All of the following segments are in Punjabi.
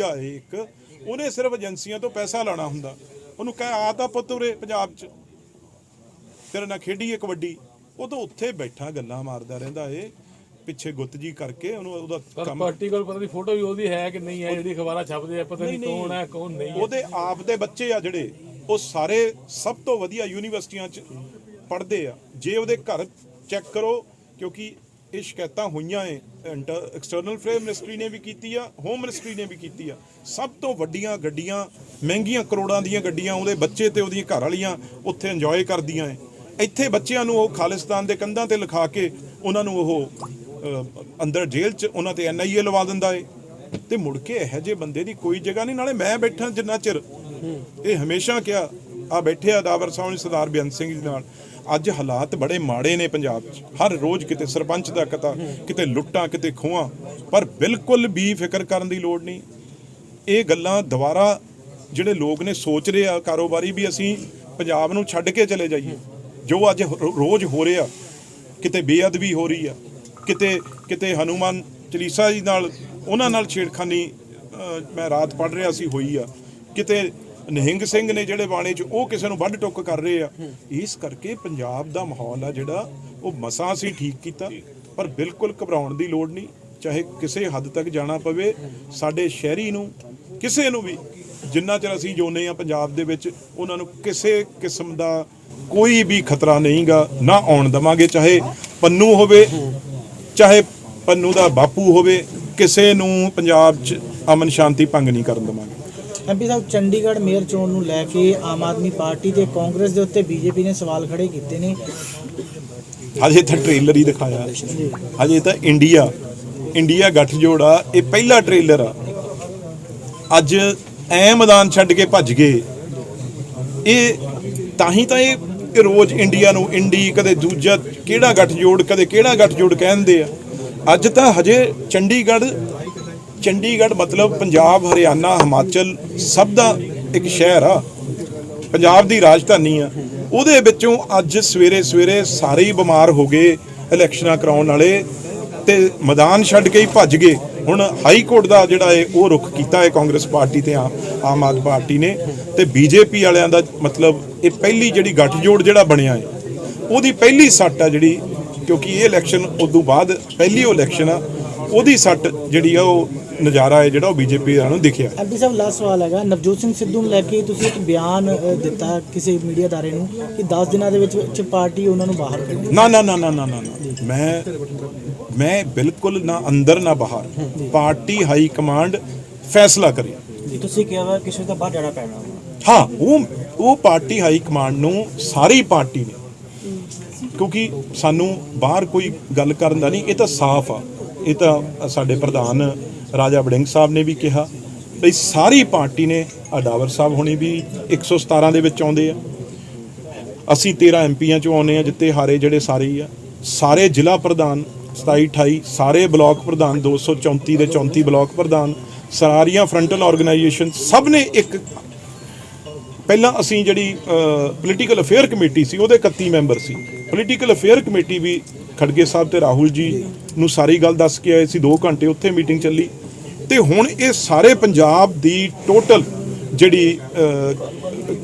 ਵਧੀਆ ਹੈ ਇੱਕ ਉਹਨੇ ਸਿਰਫ ਏਜੰਸੀਆਂ ਤੋਂ ਪੈਸਾ ਲਾਣਾ ਹੁੰਦਾ। ਉਹਨੂੰ ਕਹਿ ਆ ਤਾਂ ਪੁੱਤ ਉਰੇ ਪੰਜਾਬ 'ਚ। ਤੇਰੇ ਨਾਲ ਖੇਡੀਏ ਕਬੱਡੀ ਉਹ ਤਾਂ ਉੱਥੇ ਬੈਠਾ ਗੱਲਾਂ ਮਾਰਦਾ ਰਹਿੰਦਾ ਏ ਪਿੱਛੇ ਗੁੱਤ ਜੀ ਕਰਕੇ ਉਹਨੂੰ ਉਹਦਾ ਕੰਮ ਪਾਰਟੀ ਕੋਲ ਪਤਾ ਨਹੀਂ ਫੋਟੋ ਵੀ ਉਹਦੀ ਹੈ ਕਿ ਨਹੀਂ ਹੈ ਜਿਹੜੀ ਅਖਬਾਰਾਂ ਛਪਦੇ ਆ ਪਤਾ ਨਹੀਂ ਕੌਣ ਹੈ ਕੌਣ ਨਹੀਂ ਹੈ। ਉਹਦੇ ਆਪ ਦੇ ਬੱਚੇ ਆ ਜਿਹੜੇ ਉਹ ਸਾਰੇ ਸਭ ਤੋਂ ਵਧੀਆ ਯੂਨੀਵਰਸਿਟੀਆਂ 'ਚ ਪੜ੍ਹਦੇ ਆ। ਜੇ ਉਹਦੇ ਘਰ ਚੈੱਕ ਕਰੋ ਕਿਉਂਕਿ ਇਹ ਸ਼ਿਕਾਇਤਾਂ ਹੋਈਆਂ ਏ ਐਕਸਟਰਨਲ ਅਫੇਅਰ ਮਿਨਿਸਟਰੀ ਨੇ ਵੀ ਕੀਤੀ ਆ ਹੋਮ ਮਿਨਿਸਟਰੀ ਨੇ ਵੀ ਕੀਤੀ ਆ। ਸਭ ਤੋਂ ਵੱਡੀਆਂ ਗੱਡੀਆਂ, ਮਹਿੰਗੀਆਂ ਕਰੋੜਾਂ ਦੀਆਂ ਗੱਡੀਆਂ ਉਹਦੇ ਬੱਚੇ ਤੇ ਉਹਦੀਆਂ ਘਰ ਵਾਲੀਆਂ ਉੱਥੇ ਇੰਜੋਏ ਕਰਦੀਆਂ ਏ ਇੱਥੇ ਬੱਚਿਆਂ ਨੂੰ ਉਹ ਖਾਲਿਸਤਾਨ ਦੇ ਕੰਧਾਂ ਤੇ ਲਿਖਾ ਕੇ ਉਹਨਾਂ ਨੂੰ ਉਹ ਅੰਦਰ ਜੇਲ੍ਹ 'ਚ ਉਹਨਾਂ ਤੇ ਐਨਆਈਏ ਲਵਾ ਦਿੰਦਾ ਏ। ਤੇ ਮੁੜ ਕੇ ਇਹੋ ਜਿਹੇ ਬੰਦੇ ਦੀ ਕੋਈ ਜਗ੍ਹਾ ਨਹੀਂ, ਨਾਲੇ ਮੈਂ ਬੈਠਾ ਜਿੰਨਾ ਚਿਰ। ਇਹ ਹਮੇਸ਼ਾ ਕਿਹਾ ਆ ਬੈਠੇ ਆ ਦਾਵਰ ਸਾਹਿਬ ਸਰਦਾਰ ਬੇਅੰਤ ਸਿੰਘ ਜੀ ਨਾਲ। ਅੱਜ ਹਾਲਾਤ ਬੜੇ ਮਾੜੇ ਨੇ ਪੰਜਾਬ 'ਚ। ਹਰ ਰੋਜ਼ ਕਿਤੇ ਸਰਪੰਚ ਦਾ ਕਤਾ, ਕਿਤੇ ਲੁੱਟਾਂ, ਕਿਤੇ ਖੋਹਾਂ। ਪਰ ਬਿਲਕੁਲ ਵੀ ਫਿਕਰ ਕਰਨ ਦੀ ਲੋੜ ਨਹੀਂ। ਇਹ ਗੱਲਾਂ ਦੁਬਾਰਾ ਜਿਹੜੇ ਲੋਕ ਨੇ ਸੋਚ ਰਹੇ ਆ ਕਾਰੋਬਾਰੀ ਵੀ ਅਸੀਂ ਪੰਜਾਬ ਨੂੰ ਛੱਡ ਕੇ ਚਲੇ ਜਾਈਏ। ਜੋ ਅੱਜ ਰੋਜ਼ ਹੋ ਰਿਹਾ, ਕਿਤੇ ਬੇਅਦਬੀ ਹੋ ਰਹੀ ਆ, ਕਿਤੇ ਕਿਤੇ ਹਨੂਮਾਨ ਚਲੀਸਾ ਜੀ ਨਾਲ ਉਹਨਾਂ ਨਾਲ ਛੇੜਖਾਨੀ ਮੈਂ ਰਾਤ ਪੜ ਰਿਹਾ ਸੀ, ਹੋਈ ਆ। ਕਿਤੇ ਨਿਹੰਗ ਸਿੰਘ ਨੇ ਜਿਹੜੇ ਬਾਣੇ 'ਚ ਉਹ ਕਿਸੇ ਨੂੰ ਵੱਢ ਟੁੱਕ ਕਰ ਰਹੇ ਆ, ਇਸ ਕਰਕੇ ਪੰਜਾਬ ਦਾ ਮਾਹੌਲ ਆ ਜਿਹੜਾ, ਉਹ ਮਸਾਂ ਅਸੀਂ ਠੀਕ ਕੀਤਾ, ਪਰ ਬਿਲਕੁਲ ਘਬਰਾਉਣ ਦੀ ਲੋੜ ਨਹੀਂ, ਚਾਹੇ ਕਿਸੇ ਹੱਦ ਤੱਕ ਜਾਣਾ ਪਵੇ, ਸਾਡੇ ਸ਼ਹਿਰੀ ਨੂੰ, ਕਿਸੇ ਨੂੰ ਵੀ, ਜਿੰਨਾ ਚਿਰ ਅਸੀਂ ਜੋਨੇ ਆ ਪੰਜਾਬ ਦੇ ਵਿੱਚ, ਉਹਨਾਂ ਨੂੰ ਕਿਸੇ ਕਿਸਮ ਦਾ ਕੋਈ ਵੀ ਖਤਰਾ ਨਹੀਂਗਾ, ਨਾ ਆਉਣ ਦਵਾਂਗੇ, ਚਾਹੇ ਪੰਨੂ ਹੋਵੇ, ਚਾਹੇ ਪੰਨੂ ਦਾ ਬਾਪੂ ਹੋਵੇ, ਕਿਸੇ ਨੂੰ ਪੰਜਾਬ 'ਚ ਅਮਨ ਸ਼ਾਂਤੀ ਭੰਗ ਨਹੀਂ ਕਰਨ ਦਵਾਂਗੇ। ਐਮਪੀ ਸਾਹਿਬ ਚੰਡੀਗੜ੍ਹ ਮੇਅਰ ਚੋਣ ਨੂੰ ਲੈ ਕੇ ਆਮ ਆਦਮੀ ਪਾਰਟੀ ਤੇ ਕਾਂਗਰਸ ਦੇ ਉੱਤੇ ਬੀਜੇਪੀ ਨੇ ਸਵਾਲ ਖੜੇ ਕੀਤੇ ਨੇ। ਹਜੇ ਤਾਂ ਟ੍ਰੇਲਰ ਹੀ ਦਿਖਾਇਆ। ਹਜੇ ਤਾਂ ਇੰਡੀਆ ਇੰਡੀਆ ਗੱਠਜੋੜ ਆ ਇਹ ਪਹਿਲਾ ਟ੍ਰੇਲਰ ਆ। ਅੱਜ ਐ ਮੈਦਾਨ ਛੱਡ ਕੇ ਭੱਜ ਗਏ। ਇਹ ਤਾਂ ਹੀ ਤਾਂ ਇਹ ਰੋਜ਼ ਇੰਡੀਆ ਨੂੰ ਇੰਡੀ ਕਦੇ ਦੂਜਾ ਕਿਹੜਾ ਗੱਠਜੋੜ ਕਦੇ ਕਿਹੜਾ ਗੱਠਜੋੜ ਕਹਿੰਦੇ ਆ। ਅੱਜ ਤਾਂ ਹਜੇ ਚੰਡੀਗੜ੍ਹ ਚੰਡੀਗੜ੍ਹ ਮਤਲਬ ਪੰਜਾਬ, ਹਰਿਆਣਾ, ਹਿਮਾਚਲ ਸਭ ਦਾ ਇੱਕ ਸ਼ਹਿਰ ਆ। ਪੰਜਾਬ ਦੀ ਰਾਜਧਾਨੀ ਆ। ਉਹਦੇ ਵਿੱਚੋਂ ਅੱਜ ਸਵੇਰੇ ਸਵੇਰੇ ਸਾਰੇ ਹੀ ਬਿਮਾਰ ਹੋ ਗਏ, ਇਲੈਕਸ਼ਨਾਂ ਕਰਾਉਣ ਵਾਲੇ ਤੇ ਮੈਦਾਨ ਛੱਡ ਕੇ ਹੀ ਭੱਜ ਗਏ। ਹੁਣ ਹਾਈ ਕੋਰਟ ਦਾ ਜਿਹੜਾ ਹੈ ਉਹ ਰੁਖ ਕੀਤਾ ਹੈ, ਕਾਂਗਰਸ ਪਾਰਟੀ ਤੇ ਆਮ ਆਮ ਆਦਮੀ ਪਾਰਟੀ ਨੇ। ਤੇ ਬੀਜੇਪੀ ਵਾਲਿਆਂ ਦਾ ਮਤਲਬ ਇਹ ਪਹਿਲੀ ਜਿਹੜੀ ਗੱਠਜੋੜ ਜਿਹੜਾ ਬਣਿਆ ਹੈ, ਉਹਦੀ ਪਹਿਲੀ ਸੱਟ ਆ ਜਿਹੜੀ, ਕਿਉਂਕਿ ਇਹ ਇਲੈਕਸ਼ਨ ਉਦੋਂ ਬਾਅਦ ਪਹਿਲੀ ਉਹ ਇਲੈਕਸ਼ਨ ਆ, ਉਹਦੀ ਸੱਟ ਜਿਹੜੀ ਆ ਉਹ ਨਜ਼ਾਰਾ ਹੈ ਜਿਹੜਾ ਉਹ ਬੀਜੇਪੀ ਵਾਲਿਆਂ ਨੂੰ ਦਿਖਿਆ ਐਮਪੀ ਸਾਹਿਬ ਲਾਸਟ ਸਵਾਲ ਹੈਗਾ। ਨਵਜੋਤ ਸਿੰਘ ਸਿੱਧੂ ਨੂੰ ਲੈ ਕੇ ਤੁਸੀਂ ਇੱਕ ਬਿਆਨ ਅ, ਦਿੱਤਾ ਕਿਸੇ ਮੀਡੀਆ ਅਦਾਰੇ ਨੂੰ ਕਿ 10 ਦਿਨਾਂ ਦੇ ਵਿੱਚ ਵਿੱਚ ਪਾਰਟੀ ਉਹਨਾਂ ਨੂੰ ਬਾਹਰ ਕੱਢੇ। ਨਾ ਨਾ ਨਾ ਨਾ ਨਾ ਨਾ ਨਾ। ਮੈਂ ਮੈਂ ਬਿਲਕੁਲ ਨਾ ਅੰਦਰ ਨਾ ਬਾਹਰ। ਪਾਰਟੀ ਹਾਈ ਕਮਾਂਡ ਫੈਸਲਾ ਕਰੇ। ਤੁਸੀਂ ਕਿਹਾ ਵਾ ਕਿਸੇ ਦਾ ਬਾਹਰ ਜਾਣਾ ਪੈਣਾ ਹਾਂ ਉਹ ਉਹ ਪਾਰਟੀ ਹਾਈ ਕਮਾਂਡ ਨੂੰ ਸਾਰੀ ਪਾਰਟੀ ਨੇ। ਕਿਉਂਕਿ ਸਾਨੂੰ ਬਾਹਰ ਕੋਈ ਗੱਲ ਕਰਨ ਦਾ ਨਹੀਂ ਇਹ ਤਾਂ ਸਾਫ਼ ਆ। ਇਹ ਤਾਂ ਸਾਡੇ ਪ੍ਰਧਾਨ ਰਾਜਾ ਬੜਿੰਗ ਸਾਹਿਬ ਨੇ ਵੀ ਕਿਹਾ ਵੀ ਸਾਰੀ ਪਾਰਟੀ ਨੇ ਅਡਾਵਰ ਸਾਹਿਬ ਹੁਣੀ ਵੀ 117 ਦੇ ਵਿੱਚ ਆਉਂਦੇ ਆ। ਅਸੀਂ 13 ਐਮਪੀਆਂ ਚੋਂ ਆਉਨੇ ਆ, ਜਿੱਤੇ ਹਾਰੇ ਜਿਹੜੇ ਸਾਰੇ ਹੀ ਆ। ਸਾਰੇ ਜ਼ਿਲ੍ਹਾ ਪ੍ਰਧਾਨ 27 28 ਸਾਰੇ ਬਲਾਕ ਪ੍ਰਧਾਨ 234 ਦੇ 34 ਬਲਾਕ ਪ੍ਰਧਾਨ, ਸਾਰੀਆਂ ਫਰੰਟਲ ਆਰਗੇਨਾਈਜੇਸ਼ਨ ਸਭ ਨੇ ਇੱਕ। ਪਹਿਲਾਂ ਅਸੀਂ ਜਿਹੜੀ ਪੋਲੀਟੀਕਲ ਅਫੇਅਰ ਕਮੇਟੀ ਸੀ, ਉਹਦੇ 31 ਮੈਂਬਰ ਸੀ। ਪੋਲੀਟੀਕਲ ਅਫੇਅਰ ਕਮੇਟੀ ਵੀ ਖੜਗੇ ਸਾਹਿਬ ਤੇ ਰਾਹੁਲ ਜੀ ਨੂੰ ਸਾਰੀ ਗੱਲ ਦੱਸ ਕੇ ਆਏ ਸੀ 2 ਘੰਟੇ ਉੱਥੇ ਮੀਟਿੰਗ ਚੱਲੀ। ਤੇ ਹੁਣ ਇਹ ਸਾਰੇ ਪੰਜਾਬ ਦੀ ਟੋਟਲ ਜਿਹੜੀ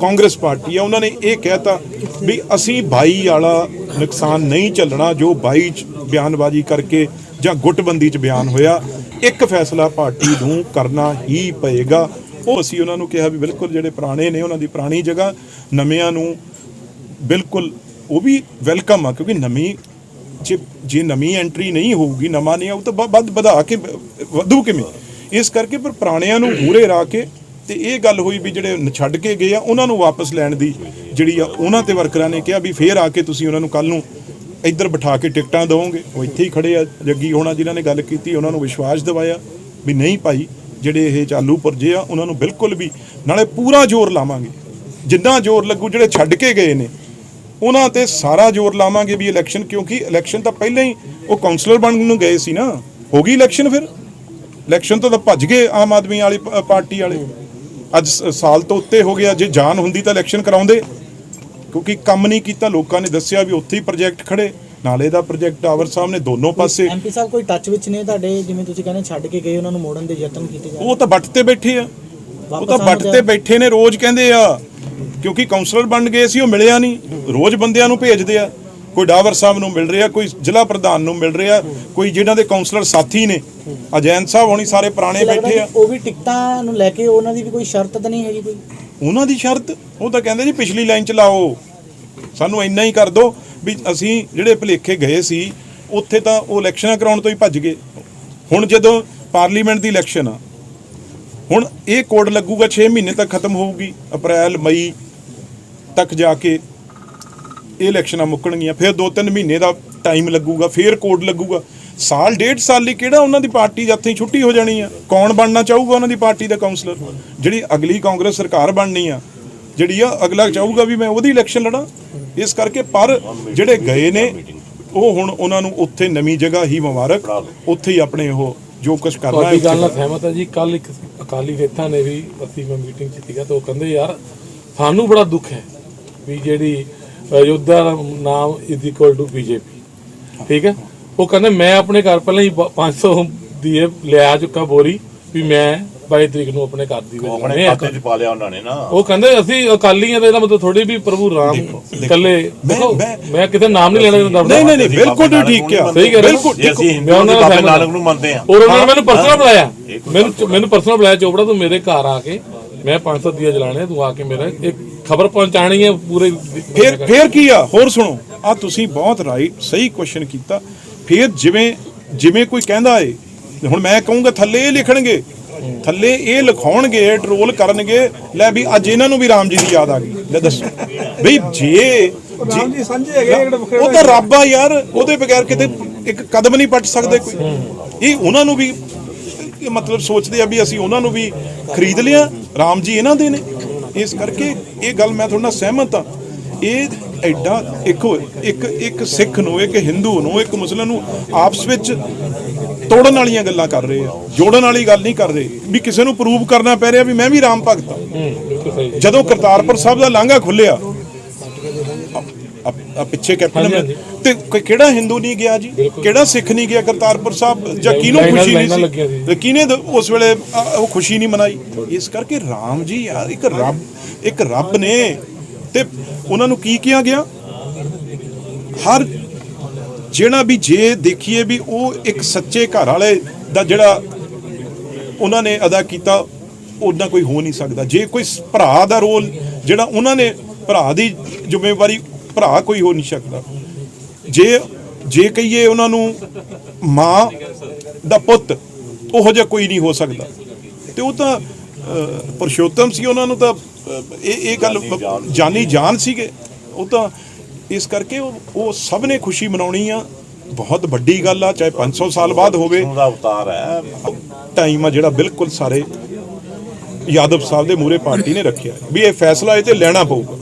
ਕਾਂਗਰਸ ਪਾਰਟੀ ਆ, ਉਹਨਾਂ ਨੇ ਇਹ ਕਹਿਤਾ ਵੀ ਅਸੀਂ 22 ਵਾਲਾ ਨੁਕਸਾਨ ਨਹੀਂ ਚੱਲਣਾ ਜੋ 22 ਚ ਬਿਆਨਬਾਜ਼ੀ ਕਰਕੇ ਜਾਂ ਗੁੱਟਬੰਦੀ ਚ ਬਿਆਨ ਹੋਇਆ, ਇੱਕ ਫੈਸਲਾ ਪਾਰਟੀ ਨੂੰ ਕਰਨਾ ਹੀ ਪਏਗਾ। ਉਹ ਅਸੀਂ ਉਹਨਾਂ ਨੂੰ ਕਿਹਾ ਵੀ ਬਿਲਕੁਲ ਜਿਹੜੇ ਪੁਰਾਣੇ ਨੇ, ਉਹਨਾਂ ਦੀ ਪੁਰਾਣੀ ਜਗ੍ਹਾ, ਨਵਿਆਂ ਨੂੰ ਬਿਲਕੁਲ ਉਹ ਵੀ ਵੈਲਕਮ ਆ, ਕਿਉਂਕਿ ਨਵੀਂ ਜੇ ਜੇ ਨਵੀਂ ਐਂਟਰੀ ਨਹੀਂ ਹੋਊਗੀ, ਨਵਾਂ ਨਹੀਂ ਆਊ ਤਾਂ ਵ- ਵੱਧ ਵਧਾ ਕੇ ਵਧੂ ਕਿਵੇਂ? ਇਸ ਕਰਕੇ ਪਰ ਪੁਰਾਣਿਆਂ ਨੂੰ ਮੂਰੇ ਰਾ ਕੇ ਤੇ ਇਹ ਗੱਲ ਹੋਈ ਵੀ ਜਿਹੜੇ ਛੱਡ ਕੇ ਗਏ ਆ, ਉਹਨਾਂ ਨੂੰ ਵਾਪਸ ਲੈਣ ਦੀ ਜਿਹੜੀ ਆ, ਉਹਨਾਂ ਤੇ ਵਰਕਰਾਂ ਨੇ ਕਿਹਾ ਵੀ ਫੇਰ ਆ ਕੇ ਤੁਸੀਂ ਉਹਨਾਂ ਨੂੰ ਕੱਲ ਨੂੰ ਇੱਧਰ ਬਿਠਾ ਕੇ ਟਿਕਟਾਂ ਦਿਓਗੇ। ਉਹ ਇੱਥੇ ਹੀ ਖੜੇ ਆ, ਜੱਗੀ ਹੋਣਾ ਜਿਨ੍ਹਾਂ ਨੇ ਗੱਲ ਕੀਤੀ, ਉਹਨਾਂ ਨੂੰ ਵਿਸ਼ਵਾਸ ਦਿਵਾਇਆ ਵੀ ਨਹੀਂ ਭਾਈ, ਜਿਹੜੇ ਇਹ ਚਾਲੂ ਪੁਰਜੇ ਆ, ਉਹਨਾਂ ਨੂੰ ਬਿਲਕੁਲ ਵੀ ਨਾਲੇ ਪੂਰਾ ਜ਼ੋਰ ਲਾਵਾਂਗੇ। ਜਿੰਨਾ ਜ਼ੋਰ ਲੱਗੂ, ਜਿਹੜੇ ਛੱਡ ਕੇ ਗਏ ਨੇ, ਉਹਨਾਂ ਤੇ ਸਾਰਾ ਜ਼ੋਰ ਲਾਵਾਂਗੇ ਵੀ ਇਲੈਕਸ਼ਨ ਕਿਉਂਕਿ ਇਲੈਕਸ਼ਨ ਤਾਂ ਪਹਿਲਾਂ ਹੀ ਉਹ ਕਾਉਂਸਲਰ ਬਣਨ ਨੂੰ ਗਏ ਸੀ ਨਾ। ਹੋ ਗਈ ਇਲੈਕਸ਼ਨ ਫਿਰ? ਇਲੈਕਸ਼ਨ ਤੋਂ ਤਾਂ ਭੱਜ ਗਏ ਆਮ ਆਦਮੀ ਵਾਲੀ ਪਾਰਟੀ ਵਾਲੇ। ਅੱਜ ਸਾਲ ਤੋਂ ਉੱਤੇ ਹੋ ਗਿਆ ਜੇ ਜਾਨ ਹੁੰਦੀ ਤਾਂ ਇਲੈਕਸ਼ਨ ਕਰਾਉਂਦੇ। ਕਿਉਂਕਿ ਕੰਮ ਨਹੀਂ ਕੀਤਾ ਲੋਕਾਂ ਨੇ ਦੱਸਿਆ ਵੀ ਉੱਥੇ ਹੀ ਪ੍ਰੋਜੈਕਟ ਖੜੇ। ਨਾਲੇ ਦਾ ਪ੍ਰੋਜੈਕਟ ਟਾਵਰ ਸਾਹਿਬ ਨੇ ਦੋਨੋਂ ਪਾਸੇ। ਐਮਪੀ ਸਾਹਿਬ ਕੋਈ ਟੱਚ ਵਿੱਚ ਨੇ ਤੁਹਾਡੇ? ਜਿਵੇਂ ਤੁਸੀਂ ਕਹਿੰਦੇ ਛੱਡ ਕੇ ਗਏ ਉਹਨਾਂ ਨੂੰ ਮੋੜਨ ਦੇ ਯਤਨ ਕੀਤੇ ਜਾ ਉਹ ਤਾਂ ਵੱਟ ਤੇ ਬੈਠੇ ਆ। ਉਹ ਤਾਂ ਵੱਟ ਤੇ। ਬੈਠੇ ਨੇ ਰੋਜ਼ ਕਹਿੰਦੇ ਆ। ਕਿਉਂਕਿ ਕਾਉਂਸਲਰ ਬਣ ਗਏ ਸੀ ਉਹ ਮਿਲਿਆ ਨਹੀਂ। ਰੋਜ਼ ਬੰਦਿਆਂ ਨੂੰ ਭੇਜਦੇ ਆ। ਕੋਈ ਡਾਵਰ ਸਾਹਿਬ ਨੂੰ ਮਿਲ ਰਿਹਾ ਕੋਈ ਜ਼ਿਲ੍ਹਾ ਪ੍ਰਧਾਨ ਨੂੰ ਮਿਲ ਰਿਹਾ ਕੋਈ ਜਿਹਨਾਂ ਦੇ ਕਾਉਂਸਲਰ ਸਾਥੀ ਨੇ ਅਜੈਨ ਸਾਹਿਬ ਹੋਣੀ ਸਾਰੇ ਪੁਰਾਣੇ ਬੈਠੇ ਆ। ਉਹ ਵੀ ਟਿਕਟਾਂ ਨੂੰ ਲੈ ਕੇ ਉਹਨਾਂ ਦੀ ਵੀ ਕੋਈ ਸ਼ਰਤ ਤਾਂ ਨਹੀਂ ਹੈਗੀ ਕੋਈ? ਉਹਨਾਂ ਦੀ ਸ਼ਰਤ ਉਹ ਤਾਂ ਕਹਿੰਦੇ ਜੀ ਪਿਛਲੀ ਲਾਈਨ ਚ ਲਾਓ। ਸਾਨੂੰ ਇੰਨਾ ਹੀ ਕਰ ਦਿਓ ਵੀ ਅਸੀਂ ਜਿਹੜੇ ਭਲੇਖੇ ਗਏ ਸੀ ਉੱਥੇ ਤਾਂ ਉਹ ਇਲੈਕਸ਼ਨਾਂ ਕਰਾਉਣ ਤੋਂ ਹੀ ਭੱਜ ਗਏ। ਹੁਣ ਜਦੋਂ ਪਾਰਲੀਮੈਂਟ ਦੀ ਇਲੈਕਸ਼ਨ ਆ ਹੁਣ ਇਹ ਕੋਡ ਲੱਗੂਗਾ 6 ਮਹੀਨੇ ਤੱਕ ਖਤਮ ਹੋਊਗੀ ਅਪ੍ਰੈਲ ਮਈ ਤੱਕ ਜਾ ਕੇ ਇਹ ਇਲੈਕਸ਼ਨਾਂ ਮੁੱਕਣਗੀਆਂ ਫਿਰ 2-3 ਮਹੀਨੇ ਦਾ ਟਾਈਮ ਲੱਗੂਗਾ ਫਿਰ ਕੋਡ ਲੱਗੂਗਾ। ਸਾਲ ਡੇਢ ਸਾਲ ਲਈ ਕਿਹੜਾ ਉਹਨਾਂ ਦੀ ਪਾਰਟੀ ਹੀ ਛੁੱਟੀ ਹੋ ਜਾਣੀ ਆ? ਕੌਣ ਬਣਨਾ ਚਾਹੂਗਾ ਉਹਨਾਂ ਦੀ ਪਾਰਟੀ ਦਾ ਕਾਉਂਸਲਰ ਜਿਹੜੀ ਅਗਲੀ ਕਾਂਗਰਸ ਸਰਕਾਰ ਬਣਨੀ ਆ ਜਿਹੜੀ ਆ ਅਗਲਾ ਚਾਹੂਗਾ ਵੀ ਮੈਂ ਉਹਦੀ ਇਲੈਕਸ਼ਨ ਲੜਾਂ। ਇਸ ਕਰਕੇ ਪਰ ਜਿਹੜੇ ਗਏ ਨੇ ਉਹ ਹੁਣ ਉਹਨਾਂ ਨੂੰ ਉੱਥੇ ਨਵੀਂ ਜਗ੍ਹਾ ਹੀ ਮੁਬਾਰਕ ਉੱਥੇ ਹੀ ਆਪਣੇ ਉਹ ਜੋ ਕੁਝ ਕਰਨਾ ਤੁਹਾਡੀ ਗੱਲ ਨਾਲ ਸਹਿਮਤ ਹੈ ਜੀ। ਕੱਲ ਇੱਕ ਅਕਾਲੀ ਨੇਤਾ ਨੇ ਵੀ ਅਸੀਂ ਮੈਂ ਮੀਟਿੰਗ ਚ ਸੀਗਾ ਤਾਂ ਉਹ ਕਹਿੰਦੇ ਯਾਰ ਸਾਨੂੰ ਬੜਾ ਦੁੱਖ ਹੈ ਵੀ ਜਿਹੜੀ ਅਯੋਧਿਆ ਦਾ ਨਾਮ ਇਜ਼ ਇਕੁਅਲ ਟੂ ਬੀਜੇਪੀ ਠੀਕ ਹੈ? ਉਹ ਕਹਿੰਦੇ ਮੈਂ ਆਪਣੇ ਘਰ ਪਹਿਲਾਂ ਹੀ ਬ- 500 ਦੀ ਲਿਆ ਚੁੱਕਾ ਬੋਰੀ ਵੀ ਮੈਂ 22 ਤਰੀਕ ਨੂੰ ਆਪਣੇ ਘਰ ਦੀ ਵੇਚ ਆਪਣੇ ਲੈਣੇ ਆ। ਖਾਤੇ 'ਚ ਪਾ ਲਿਆ ਉਹਨਾਂ ਨੇ ਨਾ। ਉਹ ਕਹਿੰਦੇ ਅਸੀਂ ਅਕਾਲੀ ਆ ਤਾਂ ਇਹਦਾ ਮਤਲਬ ਥੋੜੀ ਵੀ ਪ੍ਰਭੂ ਰਾਮ ਇਕੱਲੇ ਦੇਖੋ ਮੈਂ- ਕਿਤੇ ਨਾਮ ਨਹੀਂ ਲੈਣਾ ਚਾਹੁੰਦਾ ਨਹੀਂ ਨਹੀਂ ਨਹੀਂ ਬਿਲਕੁਲ ਠੀਕ ਨਾਨਕ ਸਹੀ ਕਹਿ। ਰਹੇ ਹੋ। ਅਸੀਂ ਮੈਂ ਹਿੰਦੂ ਉਹਨਾਂ ਦੇ ਨਾਲ ਬਾਬੇ ਨਾਨਕ ਨੂੰ ਮੰਨਦੇ ਆ ਔਰ ਉਹਨਾਂ ਨੇ ਮੈਨੂੰ ਪਰਸਨਲ ਬੁਲਾਇਆ। ਮੈਨੂੰ ਮੈਨੂੰ ਪਰਸਨਲ ਬੁਲਾਇਆ ਚੋਪੜਾ ਤੂੰ ਮੇਰੇ ਘਰ ਆ ਕੇ ਮੈਂ 500 ਦੀਆ ਜਲਾਣੇ ਤੂੰ ਆ ਕੇ ਮੇਰਾ ਇੱਕ ਖਬਰ ਪਹੁੰਚਾਣੀ ਹੈ ਪੂਰੇ ਫਿਰ ਫਿਰ ਕੀ ਆ? ਹੋਰ ਸੁਣੋ। ਆ ਤੁਸੀਂ ਬਹੁਤ ਰਾਈਟ ਸਹੀ ਕੁਐਸਚਨ ਕੀਤਾ। ਫਿਰ ਜਿਵੇਂ ਜਿਵੇਂ ਕੋਈ ਕਹਿੰਦਾ ਏ ਹੁਣ ਮੈਂ ਕਹੂੰਗਾ ਥੱਲੇ ਇਹ ਲਿਖਣਗੇ ਥੱਲੇ ਇਹ ਲਿਖਾਉਣਗੇ ਟਰੋਲ ਕਰਨਗੇ ਲੈ ਵੀ ਅੱਜ ਇਹਨਾਂ ਨੂੰ ਵੀ ਰਾਮ ਜੀ ਦੀ ਯਾਦ ਆ ਗਈ। ਲੈ ਦੱਸੋ। ਬਈ ਜੇ ਰਾਮ ਜੀ ਸਾਂਝੇ ਹੈਗੇ ਉਹ ਤਾਂ ਰੱਬ ਆ ਯਾਰ ਉਹਦੇ ਬਗੈਰ ਕਿਤੇ ਇੱਕ ਕਦਮ ਨਹੀਂ ਪੱਟ ਸਕਦੇ ਕੋਈ। ਇਹ ਉਹਨਾਂ ਨੂੰ ਵੀ ਮਤਲਬ ਸੋਚਦੇ ਆ ਵੀ ਅਸੀਂ ਉਹਨਾਂ ਨੂੰ ਵੀ ਖਰੀਦ ਲਿਆ। ਰਾਮ ਜੀ ਇਹਨਾਂ ਦੇ ਨੇ। ਇਸ ਕਰਕੇ ਇਹ ਗੱਲ ਮੈਂ ਤੁਹਾਡੇ ਨਾਲ ਸਹਿਮਤ ਆ ਇਹ ਐਡਾ ਇੱਕ ਇੱਕ ਇੱਕ ਸਿੱਖ ਨੂੰ ਇੱਕ ਹਿੰਦੂ ਨੂੰ ਇੱਕ ਮੁਸਲਮਾਨ ਨੂੰ ਆਪਸ ਵਿੱਚ ਤੋੜਨ ਵਾਲੀਆਂ ਗੱਲਾਂ ਕਰ ਰਹੇ ਆ ਜੋੜਨ ਵਾਲੀ ਗੱਲ ਨਹੀਂ ਕਰ ਰਹੇ ਵੀ ਕਿਸੇ ਨੂੰ ਪ੍ਰੂਵ ਕਰਨਾ ਪੈ ਰਿਹਾ ਵੀ ਮੈਂ ਵੀ ਰਾਮ ਭਗਤ ਹਾਂ। ਹੂੰ ਜਦੋਂ ਕਰਤਾਰਪੁਰ ਸਾਹਿਬ ਦਾ ਲਾਂਘਾ ਖੁੱਲਿਆ ਆ ਪਿੱਛੇ ਕੈਪਟਨ ਅਮਰਿੰਦਰ- ਤੇ ਕੋਈ ਕਿਹੜਾ ਹਿੰਦੂ ਨਹੀਂ ਗਿਆ ਜੀ? ਕਿਹੜਾ ਸਿੱਖ ਨਹੀਂ ਗਿਆ? ਕਰਤਾਰਪੁਰ ਸਾਹਿਬ ਜਾਂ ਕਿਹਨੂੰ ਖੁਸ਼ੀ ਨਹੀਂ ਸੀ? ਕਿਹਨੇ ਉਸ ਵੇਲੇ ਉਹ ਖੁਸ਼ੀ ਨਹੀਂ ਮਨਾਈ? ਇਸ ਕਰਕੇ ਰਾਮ ਜੀ ਯਾਰ ਇੱਕ ਰੱਬ ਇੱਕ ਰੱਬ ਨੇ ਤੇ ਉਹਨਾਂ ਨੂੰ ਕੀ ਕਿਹਾ ਗਿਆ? ਹਰ ਜਿਹੜਾ ਵੀ ਜੇ ਦੇਖੀਏ ਵੀ ਉਹ ਇੱਕ ਸੱਚੇ ਘਰ ਵਾਲੇ ਦਾ ਜਿਹੜਾ ਉਹਨਾਂ ਨੇ ਅਦਾ ਕੀਤਾ ਉਦਾਂ ਕੋਈ ਹੋ ਨਹੀਂ ਸਕਦਾ। ਜੇ ਕੋਈ ਭਰਾ ਦਾ ਰੋਲ ਜਿਹੜਾ ਉਹਨਾਂ ਨੇ ਭਰਾ ਦੀ ਜ਼ਿੰਮੇਵਾਰੀ ਭਰਾ ਕੋਈ ਹੋ ਨਹੀਂ ਸਕਦਾ। ਜੇ ਜੇ ਕਹੀਏ ਉਹਨਾਂ ਨੂੰ ਮਾਂ ਦਾ ਪੁੱਤ ਉਹੋ ਜਿਹਾ ਕੋਈ ਨਹੀਂ ਹੋ ਸਕਦਾ। ਤੇ ਉਹ ਤਾਂ ਪੁਰਸ਼ੋਤਮ ਸੀ ਉਹਨਾਂ ਨੂੰ ਤਾਂ ਇਹ ਇਹ ਗੱਲ ਜਾਨੀ ਜਾਨ ਸੀਗੇ। ਉਹ ਤਾਂ ਇਸ ਕਰਕੇ ਉਹ ਉਹ ਸਭ ਨੇ ਖੁਸ਼ੀ ਮਨਾਉਣੀ ਆ। ਬਹੁਤ ਵੱਡੀ ਗੱਲ ਆ ਚਾਹੇ 500 ਸਾਲ ਬਾਅਦ ਹੋਵੇ। ਉਹਦਾ ਅਵਤਾਰ ਹੈ। ਟਾਈਮ ਆ ਜਿਹੜਾ ਬਿਲਕੁਲ ਸਾਰੇ ਯਾਦਵ ਸਾਹਿਬ ਦੇ ਮੂਰੇ ਪਾਰਟੀ ਨੇ ਰੱਖਿਆ। ਵੀ ਇਹ ਫੈਸਲਾ ਇਹ ਤੇ ਲੈਣਾ ਪਊਗਾ।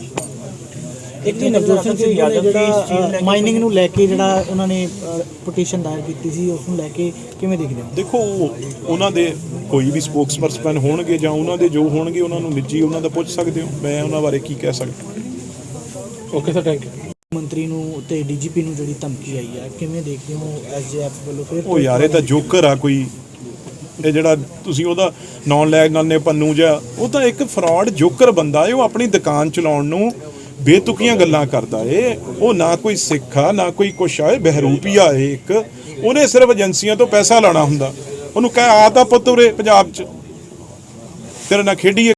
ਇੱਕ ਜੀ ਨਵਜੋਤ ਸਿੰਘ ਸਿੱਧੂ ਨੇ ਜਿਹੜਾ ਮਾਈਨਿੰਗ ਨੂੰ ਲੈ ਕੇ ਜਿਹੜਾ ਉਹਨਾਂ ਨੇ ਪਟੀਸ਼ਨ ਦਾਇਰ ਕੀਤੀ ਸੀ ਉਸ ਨੂੰ ਲੈ ਕੇ ਕਿਵੇਂ ਦੇਖਦੇ ਹੋ? ਦੇਖੋ ਉਹ- ਉਹਨਾਂ ਦੇ ਕੋਈ ਵੀ ਸਪੋਕਸਪਰਸਨ ਹੋਣਗੇ ਜਾਂ ਉਹਨਾਂ ਦੇ ਜੋ ਹੋਣਗੇ ਉਹਨਾਂ ਨੂੰ ਨਿੱਜੀ ਉਹਨਾਂ ਦਾ ਪੁੱਛ ਸਕਦੇ ਹੋ। ਮੈਂ ਉਹਨਾਂ ਬਾਰੇ ਕੀ ਕਹਿ ਸਕਦਾ? ਓਕੇ ਸਰ ਥੈਂਕ ਯੂ ਮੰਤਰੀ ਨੂੰ ਤੇ ਡੀਜੀਪੀ ਨੂੰ ਜਿਹੜੀ ਧਮਕੀ ਆਈ ਹੈ ਕਿਵੇਂ ਦੇਖਦੇ ਹੋ ਐਸਜੀਐਫ ਵੱਲੋਂ ਫਿਰ ਉਹ ਯਾਰ ਇਹ ਤਾਂ ਜੋਕਰ ਆ ਕੋਈ। ਇਹ ਜਿਹੜਾ ਤੁਸੀਂ ਉਹਦਾ ਨੌਨ ਲੈ ਗਾਨੇ ਪੰਨੂ ਜਾਂ ਉਹ ਤਾਂ ਇੱਕ ਫਰਾਡ ਜੋਕਰ ਬੰਦਾ ਏ ਉਹ ਆਪਣੀ ਦੁਕਾਨ ਚਲਾਉਣ ਨੂੰ ਬੇਤੁਕੀਆਂ ਗੱਲਾਂ ਕਰਦਾ ਏ। ਉਹ ਨਾ ਕੋਈ ਸਿੱਖ ਆ, ਨਾ ਕੋਈ ਕੁਛ ਆ, ਇਹ ਬਹਿਰੂਪੀਆ ਏ ਇੱਕ। ਉਹਨੇ ਸਿਰਫ ਏਜੰਸੀਆਂ ਤੋਂ ਪੈਸਾ ਲਾਣਾ ਹੁੰਦਾ। ਉਹਨੂੰ ਕਹਿ, ਆ ਤਾਂ ਪੁੱਤ ਉਰੇ ਪੰਜਾਬ 'ਚ। ਤੇਰੇ ਨਾਲ ਖੇਡੀਏ